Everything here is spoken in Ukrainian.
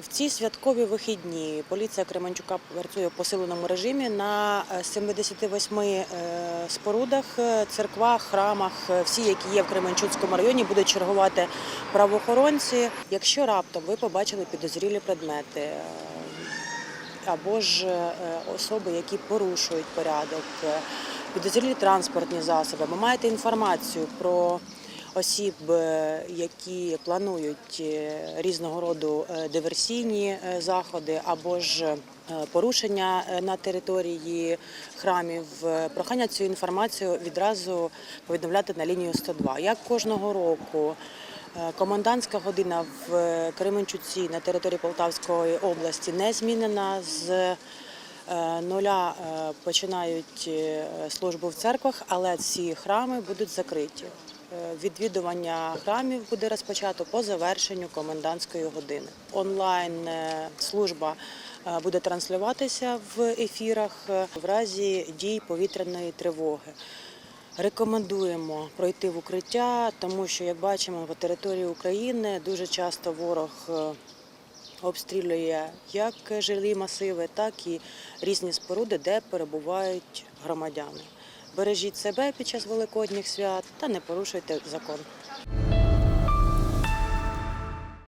В ці святкові вихідні поліція Кременчука працює в посиленому режимі на е, 78 е, спорудах, е, церквах, храмах. Е, Всі, які є в Кременчуцькому районі, будуть чергувати правоохоронці. Якщо раптом ви побачили підозрілі предмети е, або ж е, особи, які порушують порядок, е, підозрілі транспортні засоби, ви маєте інформацію про осіб, е, які планують е, різного роду е, диверсійні заходи або ж порушення на території храмів. Прохання цю інформацію відразу повідомляти на лінію 102. Як кожного року. Комендантська година в Кременчуці на території Полтавської області не змінена з нуля починають службу в церквах, але ці храми будуть закриті. Е, Відвідування храмів буде розпочато по завершенню комендантської години. Онлайн е, служба е, буде транслюватися в ефірах в разі дій повітряної тривоги. Рекомендуємо пройти в укриття, тому що, як бачимо, по території України дуже часто ворог обстрілює як жилі масиви, так і різні споруди, де перебувають громадяни. Бережіть себе під час великодніх свят та не порушуйте закон.